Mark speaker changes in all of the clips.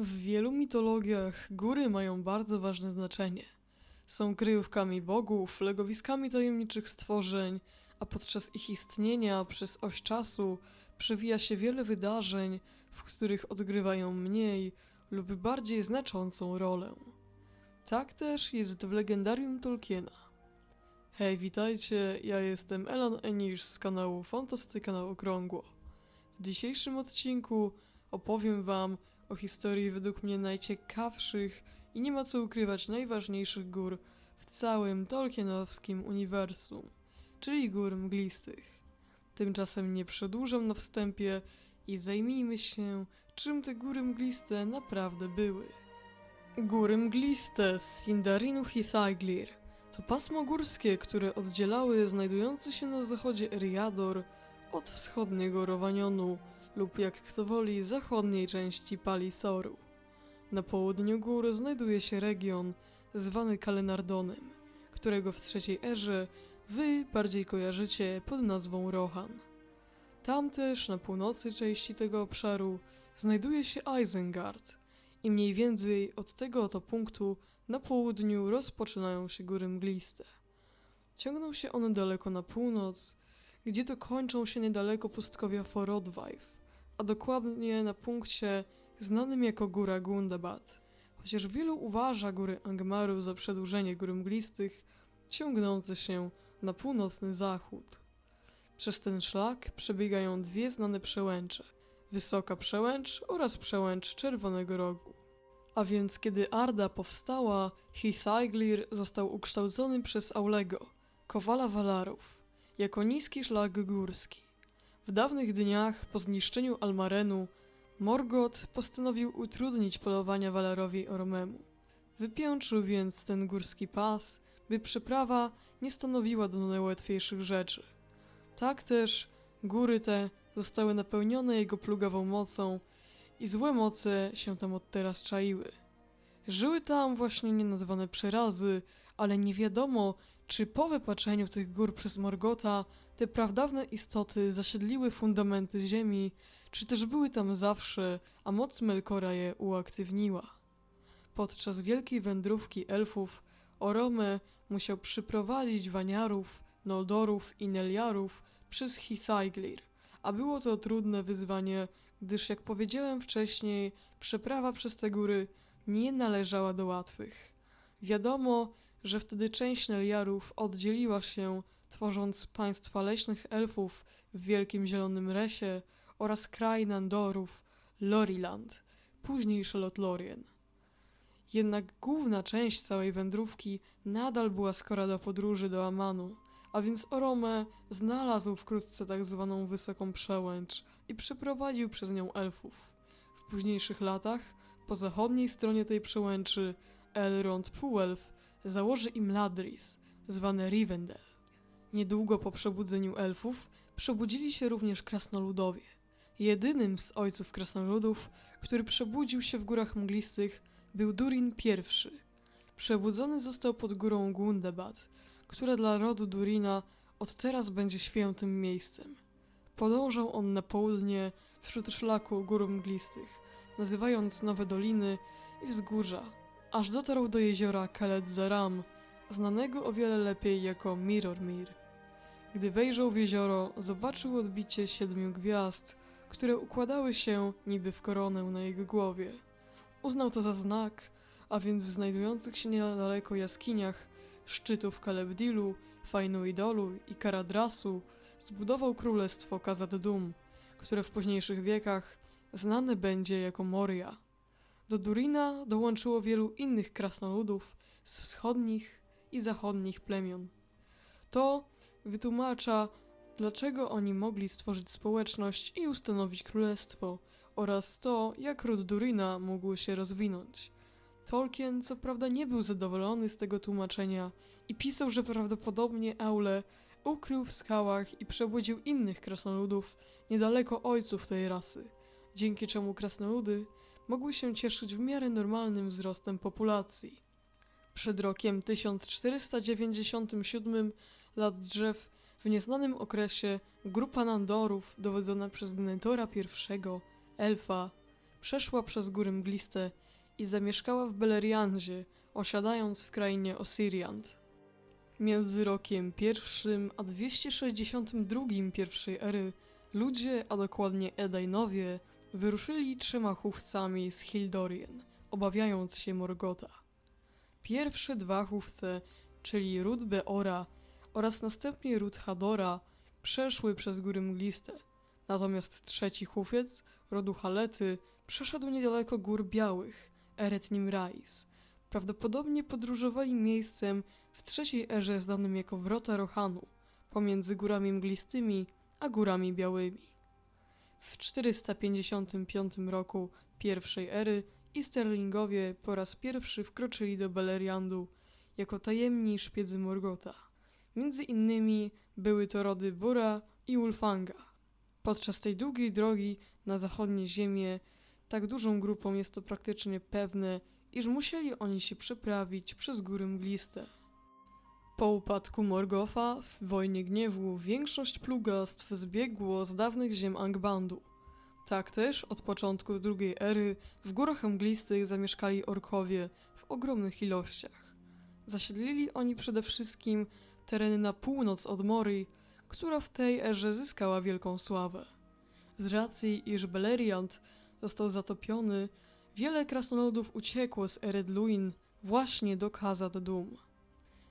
Speaker 1: W wielu mitologiach góry mają bardzo ważne znaczenie. Są kryjówkami bogów, legowiskami tajemniczych stworzeń, a podczas ich istnienia przez oś czasu przewija się wiele wydarzeń, w których odgrywają mniej lub bardziej znaczącą rolę. Tak też jest w legendarium Tolkiena. Hej, witajcie, ja jestem Elan Enisz z kanału Fantastyka na Okrągło. W dzisiejszym odcinku opowiem Wam o historii według mnie najciekawszych i nie ma co ukrywać najważniejszych gór w całym Tolkienowskim uniwersum, czyli gór mglistych. Tymczasem nie przedłużam na wstępie i zajmijmy się, czym te góry mgliste naprawdę były. Góry mgliste z Sindarinu Hithaglir to pasmo górskie, które oddzielały znajdujący się na zachodzie Eriador od wschodniego Rowanionu lub jak kto woli zachodniej części Palisoru. Na południu gór znajduje się region zwany Kalenardonem, którego w trzeciej erze wy bardziej kojarzycie pod nazwą Rohan. Tam też na północy części tego obszaru znajduje się Isengard i mniej więcej od tego oto punktu na południu rozpoczynają się góry mgliste. Ciągną się one daleko na północ, gdzie to kończą się niedaleko pustkowia Forodwajf, a dokładnie na punkcie znanym jako Góra Gundabad. Chociaż wielu uważa góry Angmaru za przedłużenie gór mglistych, ciągnące się na północny zachód. Przez ten szlak przebiegają dwie znane przełęcze. Wysoka Przełęcz oraz Przełęcz Czerwonego Rogu. A więc kiedy Arda powstała, Hithaglir został ukształcony przez Aulego, Kowala Walarów, jako niski szlak górski. W dawnych dniach, po zniszczeniu Almarenu, Morgoth postanowił utrudnić polowania Walarowi Ormemu. Wypięczył więc ten górski pas, by przeprawa nie stanowiła do najłatwiejszych rzeczy. Tak też góry te zostały napełnione jego plugawą mocą i złe moce się tam od teraz czaiły. Żyły tam właśnie nienazwane przerazy, ale nie wiadomo, czy po wypaczeniu tych gór przez Morgota te prawdawne istoty zasiedliły fundamenty ziemi, czy też były tam zawsze, a moc Melkora je uaktywniła. Podczas wielkiej wędrówki elfów Orome musiał przyprowadzić Waniarów, Noldorów i Neliarów przez Hithaglir, a było to trudne wyzwanie, gdyż jak powiedziałem wcześniej, przeprawa przez te góry nie należała do łatwych. Wiadomo, że wtedy część Neliarów oddzieliła się, tworząc państwa leśnych elfów w Wielkim Zielonym Resie oraz kraj Nandorów, Loriland, później Lothlorien. Jednak główna część całej wędrówki nadal była skora do podróży do Amanu, a więc Orome znalazł wkrótce tak zwaną Wysoką Przełęcz i przeprowadził przez nią elfów. W późniejszych latach, po zachodniej stronie tej przełęczy, Elrond Półelf założy im Ladris, zwane Rivendell. Niedługo po przebudzeniu elfów przebudzili się również krasnoludowie. Jedynym z ojców krasnoludów, który przebudził się w górach mglistych, był Durin I. Przebudzony został pod górą Gundabad, która dla rodu Durina od teraz będzie świętym miejscem. Podążał on na południe wśród szlaku gór mglistych, nazywając nowe doliny i wzgórza, aż dotarł do jeziora Keled Zaram, znanego o wiele lepiej jako Mirormir. Gdy wejrzał w jezioro, zobaczył odbicie siedmiu gwiazd, które układały się niby w koronę na jego głowie. Uznał to za znak, a więc w znajdujących się niedaleko jaskiniach szczytów Kalebdilu, Fainuidolu i Karadrasu zbudował królestwo Khazad-dûm, które w późniejszych wiekach znane będzie jako Moria. Do Durina dołączyło wielu innych krasnoludów z wschodnich i zachodnich plemion. To wytłumacza, dlaczego oni mogli stworzyć społeczność i ustanowić królestwo, oraz to, jak ród Durina mógł się rozwinąć. Tolkien co prawda nie był zadowolony z tego tłumaczenia i pisał, że prawdopodobnie Aule ukrył w skałach i przebudził innych krasnoludów niedaleko ojców tej rasy, dzięki czemu krasnoludy mogły się cieszyć w miarę normalnym wzrostem populacji. Przed rokiem 1497 lat drzew w nieznanym okresie grupa Nandorów dowodzona przez Denethora I, elfa, przeszła przez góry mgliste i zamieszkała w Beleriandzie, osiadając w krainie Osiriant. Między rokiem pierwszym a 262 pierwszej ery ludzie, a dokładnie Edainowie, wyruszyli trzema chówcami z Hildorien, obawiając się Morgota. Pierwsze dwa chówce, czyli ród Beora oraz następnie ród Hadora, przeszły przez góry mgliste, natomiast trzeci chówiec, rodu Halety, przeszedł niedaleko gór białych, Eretnim Rais. Prawdopodobnie podróżowali miejscem w trzeciej erze znanym jako Wrota Rohanu, pomiędzy górami mglistymi a górami białymi. W 455 roku pierwszej ery Easterlingowie po raz pierwszy wkroczyli do Beleriandu jako tajemni szpiedzy Morgota. Między innymi były to rody Bura i Ulfanga. Podczas tej długiej drogi na zachodnie ziemie tak dużą grupą jest to praktycznie pewne, iż musieli oni się przeprawić przez góry mgliste. Po upadku Morgotha w Wojnie Gniewu większość plugastw zbiegło z dawnych ziem Angbandu. Tak też od początku drugiej ery w górach mglistych zamieszkali orkowie w ogromnych ilościach. Zasiedlili oni przede wszystkim tereny na północ od Mori, która w tej erze zyskała wielką sławę. Z racji, iż Beleriand został zatopiony, wiele krasnoludów uciekło z Eredluin właśnie do Khazad Dum.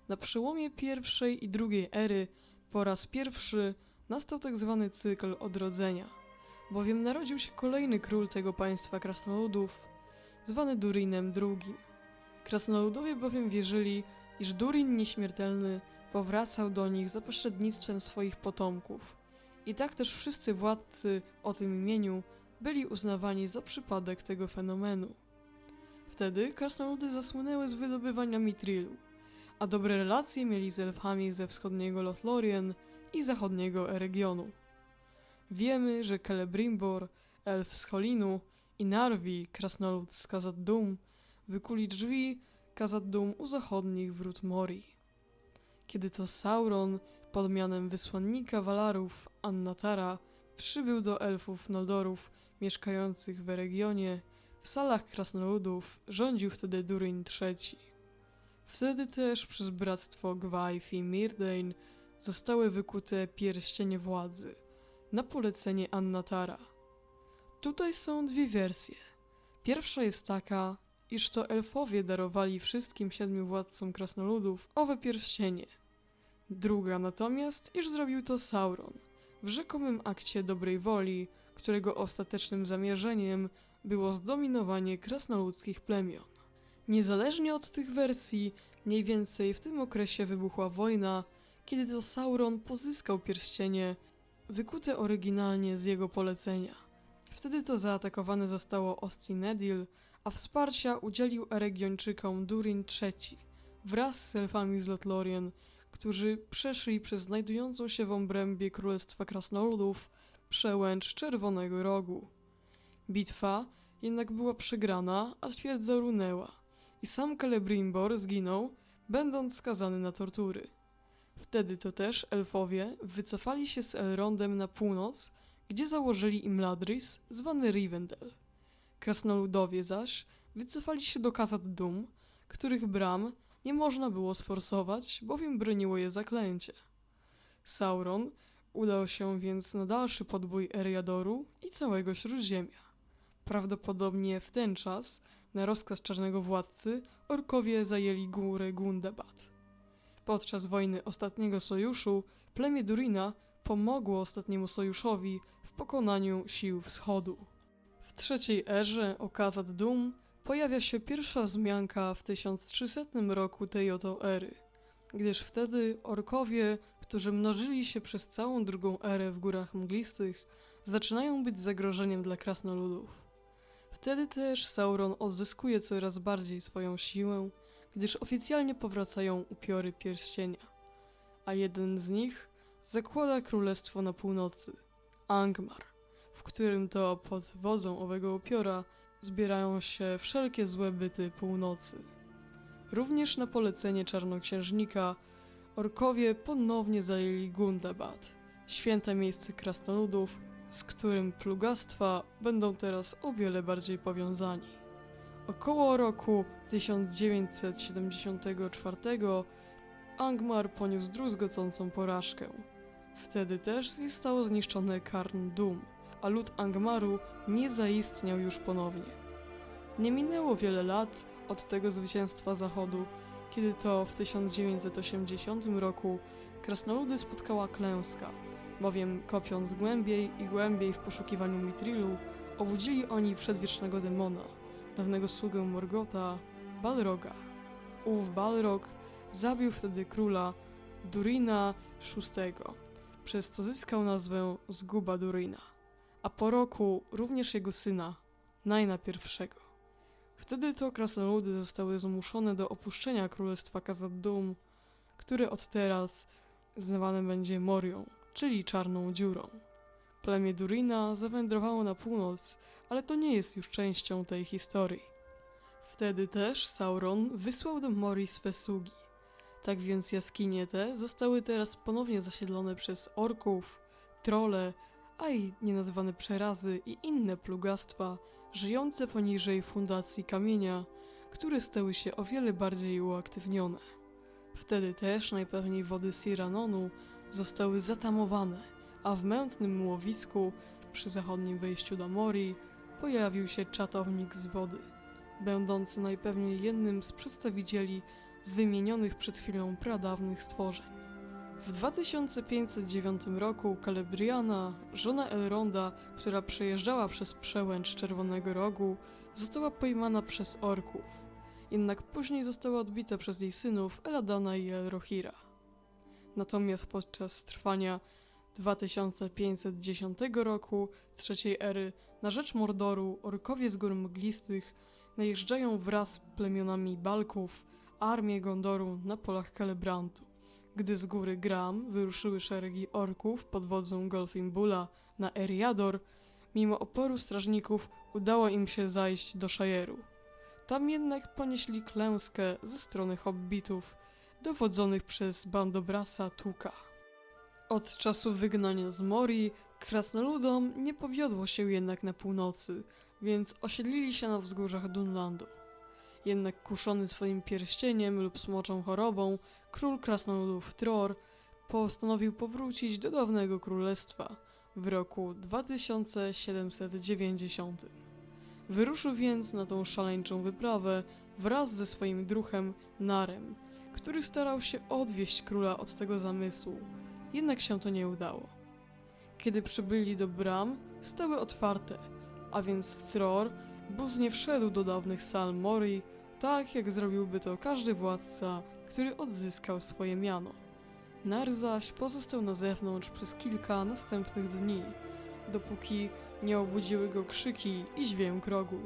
Speaker 1: Na przełomie pierwszej i drugiej ery po raz pierwszy nastał tak zwany cykl odrodzenia, bowiem narodził się kolejny król tego państwa krasnoludów, zwany Durinem II. Krasnoludowie bowiem wierzyli, iż Durin nieśmiertelny powracał do nich za pośrednictwem swoich potomków. I tak też wszyscy władcy o tym imieniu byli uznawani za przypadek tego fenomenu. Wtedy krasnoludy zasłynęły z wydobywania mitrilu, a dobre relacje mieli z elfami ze wschodniego Lothlorien i zachodniego Eregionu. Wiemy, że Celebrimbor, elf z Holinu, i Narvi, krasnolud z Khazad-dûm, wykuli drzwi Khazad-dûm u zachodnich wrót Mori. Kiedy to Sauron, pod mianem wysłannika Walarów, Annatara, przybył do elfów Noldorów mieszkających w regionie, w salach krasnoludów rządził wtedy Durin III. Wtedy też przez bractwo Gwajf i Mirdain zostały wykute pierścienie władzy na polecenie Annatara. Tutaj są dwie wersje. Pierwsza jest taka, iż to elfowie darowali wszystkim siedmiu władcom krasnoludów owe pierścienie. Druga natomiast, iż zrobił to Sauron w rzekomym akcie dobrej woli, którego ostatecznym zamierzeniem było zdominowanie krasnoludzkich plemion. Niezależnie od tych wersji, mniej więcej w tym okresie wybuchła wojna, kiedy to Sauron pozyskał pierścienie, wykute oryginalnie z jego polecenia. Wtedy to zaatakowane zostało Ostinedil, a wsparcia udzielił Eregiończykom Durin III wraz z elfami z Lothlorien, którzy przeszli przez znajdującą się w obrębie Królestwa Krasnoludów przełęcz Czerwonego Rogu. Bitwa jednak była przegrana, a twierdza runęła i sam Celebrimbor zginął, będąc skazany na tortury. Wtedy to też elfowie wycofali się z Elrondem na północ, gdzie założyli im Ladris, zwany Rivendell. Krasnoludowie zaś wycofali się do Khazad Dum, których bram nie można było sforsować, bowiem broniło je zaklęcie. Sauron udał się więc na dalszy podbój Eriadoru i całego Śródziemia. Prawdopodobnie w ten czas, na rozkaz Czarnego Władcy, orkowie zajęli górę Gundabad. Podczas wojny Ostatniego Sojuszu plemię Durina pomogło ostatniemu sojuszowi w pokonaniu sił wschodu. W trzeciej erze Okazat Dum pojawia się pierwsza wzmianka w 1300 roku tej oto ery, gdyż wtedy orkowie, którzy mnożyli się przez całą drugą erę w górach mglistych, zaczynają być zagrożeniem dla krasnoludów. Wtedy też Sauron odzyskuje coraz bardziej swoją siłę, gdyż oficjalnie powracają upiory pierścienia, a jeden z nich zakłada królestwo na północy, Angmar, w którym to pod wodzą owego upiora zbierają się wszelkie złe byty północy. Również na polecenie czarnoksiężnika orkowie ponownie zajęli Gundabad, święte miejsce krasnoludów, z którym plugastwa będą teraz o wiele bardziej powiązani. Około roku 1974 Angmar poniósł druzgocącą porażkę. Wtedy też zostało zniszczone Karn Dum, a lud Angmaru nie zaistniał już ponownie. Nie minęło wiele lat od tego zwycięstwa Zachodu, kiedy to w 1980 roku krasnoludy spotkała klęska, bowiem kopiąc głębiej i głębiej w poszukiwaniu Mitrilu, obudzili oni przedwiecznego demona, dawnego sługę Morgota, Balroga. Ów Balrog zabił wtedy króla Durina VI, przez co zyskał nazwę Zguba Durina, a po roku również jego syna, Naina I. Wtedy to krasnoludy zostały zmuszone do opuszczenia królestwa Khazad-dûm, które od teraz zwane będzie Morią, czyli Czarną Dziurą. Plemię Durina zawędrowało na północ, ale to nie jest już częścią tej historii. Wtedy też Sauron wysłał do Mori swe sługi. Tak więc jaskinie te zostały teraz ponownie zasiedlone przez orków, trole, a i nienazwane przerazy i inne plugastwa, żyjące poniżej fundacji kamienia, które stały się o wiele bardziej uaktywnione. Wtedy też najpewniej wody Siranonu zostały zatamowane, a w mętnym młowisku przy zachodnim wejściu do Mori pojawił się czatownik z wody, będący najpewniej jednym z przedstawicieli wymienionych przed chwilą pradawnych stworzeń. W 2509 roku Celebriana, żona Elronda, która przejeżdżała przez przełęcz Czerwonego Rogu, została pojmana przez orków. Jednak później została odbita przez jej synów Eladana i Elrohira. Natomiast podczas trwania 2510 roku trzeciej ery na rzecz Mordoru orkowie z gór mglistych najeżdżają wraz z plemionami Balków armię Gondoru na polach Celebrantu. Gdy z góry Gram wyruszyły szeregi orków pod wodzą Golfimbula na Eriador, mimo oporu strażników udało im się zajść do Shajeru. Tam jednak ponieśli klęskę ze strony hobbitów, dowodzonych przez Bandobrasa Tuka. Od czasu wygnania z Mori, krasnoludom nie powiodło się jednak na północy, więc osiedlili się na wzgórzach Dunlandu. Jednak kuszony swoim pierścieniem lub smoczą chorobą, król krasnoludów Tror postanowił powrócić do dawnego królestwa w roku 2790. Wyruszył więc na tą szaleńczą wyprawę wraz ze swoim druhem Narem, który starał się odwieść króla od tego zamysłu, jednak się to nie udało. Kiedy przybyli do bram, stały otwarte, a więc Thror butnie wszedł do dawnych sal Mori, tak jak zrobiłby to każdy władca, który odzyskał swoje miano. Nar zaś pozostał na zewnątrz przez kilka następnych dni, dopóki nie obudziły go krzyki i dźwięk rogu.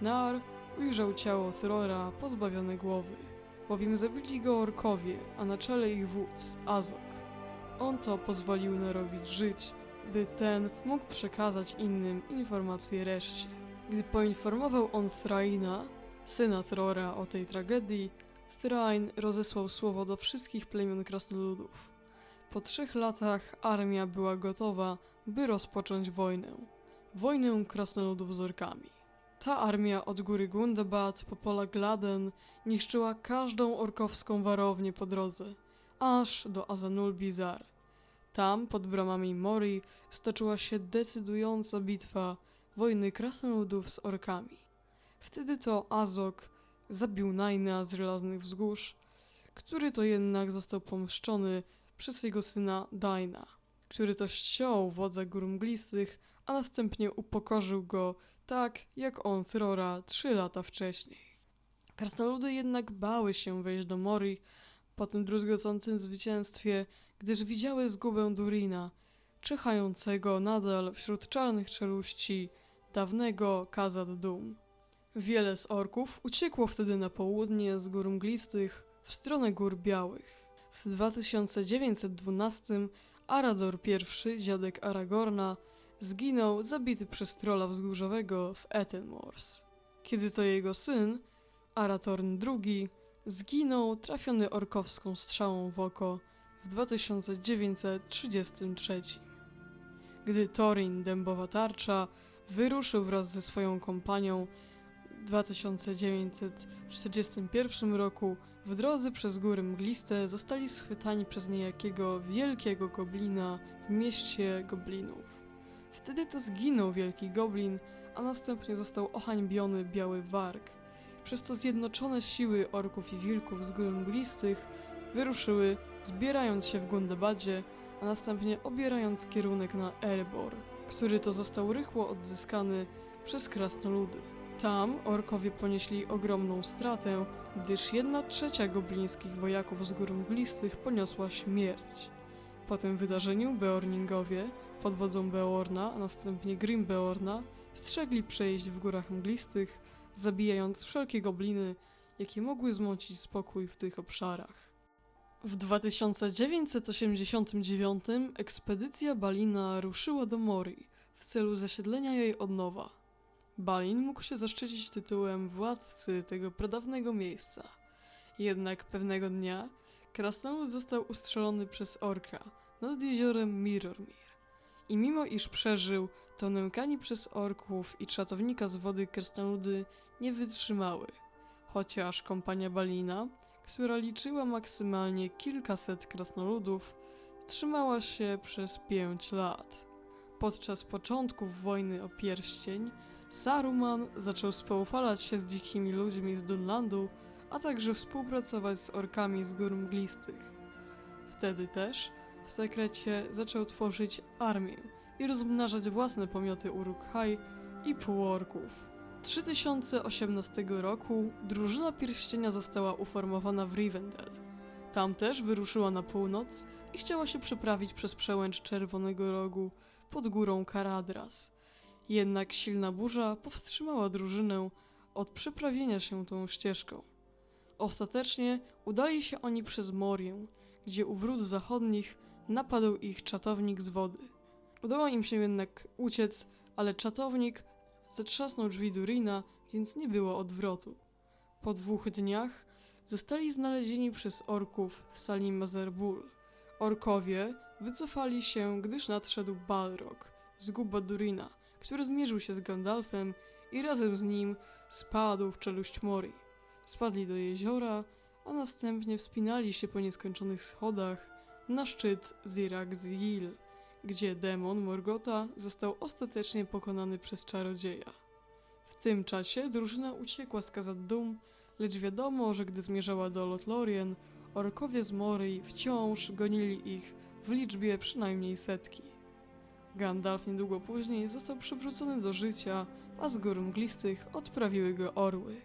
Speaker 1: Nar ujrzał ciało Throra pozbawione głowy, bowiem zabili go orkowie, a na czele ich wódz, Azok. On to pozwolił Narowi żyć, by ten mógł przekazać innym informacje reszcie. Gdy poinformował on Thraina, syna Throra, o tej tragedii, Thrain rozesłał słowo do wszystkich plemion krasnoludów. Po trzech latach armia była gotowa, by rozpocząć wojnę. Wojnę krasnoludów z orkami. Ta armia od góry Gundabad po pola Gladen niszczyła każdą orkowską warownię po drodze, aż do Azanul Bizar. Tam, pod bramami Mori, stoczyła się decydująca bitwa wojny krasnoludów z orkami. Wtedy to Azok zabił Naina z żelaznych wzgórz, który to jednak został pomszczony przez jego syna Daina, który to ściął wodza gór mglistych, a następnie upokorzył go tak, jak on Throra trzy lata wcześniej. Krasnoludy jednak bały się wejść do Mori po tym druzgocącym zwycięstwie, gdyż widziały zgubę Durina, czyhającego nadal wśród czarnych czeluści dawnego Khazad Dum. Wiele z orków uciekło wtedy na południe z gór mglistych w stronę gór białych. W 2912 Arador I, dziadek Aragorna, zginął zabity przez trola wzgórzowego w Ethelmors. Kiedy to jego syn, Aratorn II, zginął trafiony orkowską strzałą w oko w 2933. gdy Thorin, dębowa tarcza, wyruszył wraz ze swoją kompanią w 2941 roku w drodze przez góry mgliste zostali schwytani przez niejakiego wielkiego goblina w mieście goblinów. Wtedy to zginął wielki goblin, a następnie został ohańbiony biały warg. Przez to zjednoczone siły orków i wilków z gór mglistych wyruszyły, zbierając się w Gundabadzie, a następnie obierając kierunek na Erebor, który to został rychło odzyskany przez krasnoludy. Tam orkowie ponieśli ogromną stratę, gdyż jedna trzecia goblińskich wojaków z gór mglistych poniosła śmierć. Po tym wydarzeniu Beorningowie, pod wodzą Beorna, a następnie Grim Beorna, strzegli przejść w górach mglistych, zabijając wszelkie gobliny, jakie mogły zmącić spokój w tych obszarach. W 2989 ekspedycja Balina ruszyła do Mori w celu zasiedlenia jej od nowa. Balin mógł się zaszczycić tytułem władcy tego pradawnego miejsca. Jednak pewnego dnia krasnolud został ustrzelony przez orka nad jeziorem Mirrormir. I mimo iż przeżył, to nękani przez orków i czatownika z wody krasnoludy nie wytrzymały. Chociaż kompania Balina, która liczyła maksymalnie kilkaset krasnoludów, trzymała się przez pięć lat. Podczas początków wojny o pierścień, Saruman zaczął spoufalać się z dzikimi ludźmi z Dunlandu, a także współpracować z orkami z gór mglistych. Wtedy też, w sekrecie, zaczął tworzyć armię i rozmnażać własne pomioty Uruk-hai i półorków. 3018 roku drużyna pierścienia została uformowana w Rivendell. Tam też wyruszyła na północ i chciała się przeprawić przez przełęcz Czerwonego Rogu pod górą Karadras. Jednak silna burza powstrzymała drużynę od przeprawienia się tą ścieżką. Ostatecznie udali się oni przez Morię, gdzie u wrót zachodnich napadł ich czatownik z wody. Udało im się jednak uciec, ale czatownik zatrzasnął drzwi Durina, więc nie było odwrotu. Po dwóch dniach zostali znalezieni przez orków w sali Mazerbul. Orkowie wycofali się, gdyż nadszedł Balrog, zguba Durina, który zmierzył się z Gandalfem i razem z nim spadł w czeluść Mori. Spadli do jeziora, a następnie wspinali się po nieskończonych schodach na szczyt Zirak-Zil, gdzie demon Morgota został ostatecznie pokonany przez czarodzieja. W tym czasie drużyna uciekła z Khazad-dûm, lecz wiadomo, że gdy zmierzała do Lothlorien, orkowie z Morii wciąż gonili ich w liczbie przynajmniej setki. Gandalf niedługo później został przywrócony do życia, a z gór mglistych odprawiły go orły.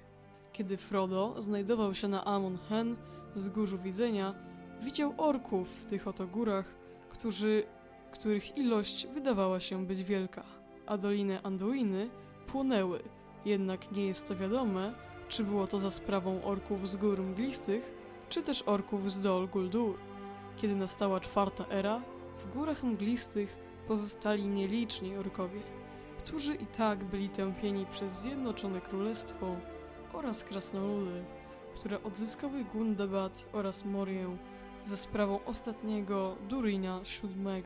Speaker 1: Kiedy Frodo znajdował się na Amon Hen, wzgórzu widzenia, widział orków w tych oto górach, którzy, których ilość wydawała się być wielka, a doliny Anduiny płonęły, jednak nie jest to wiadome, czy było to za sprawą orków z gór mglistych, czy też orków z Dol Guldur. Kiedy nastała czwarta era, w górach mglistych pozostali nieliczni orkowie, którzy i tak byli tępieni przez Zjednoczone Królestwo oraz krasnoludy, które odzyskały Gundabad oraz Morię za sprawą ostatniego Durina VII.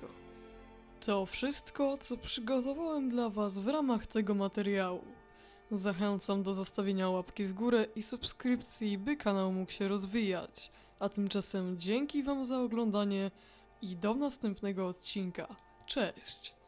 Speaker 1: To wszystko, co przygotowałem dla Was w ramach tego materiału. Zachęcam do zostawienia łapki w górę i subskrypcji, by kanał mógł się rozwijać. A tymczasem dzięki Wam za oglądanie i do następnego odcinka. Cześć!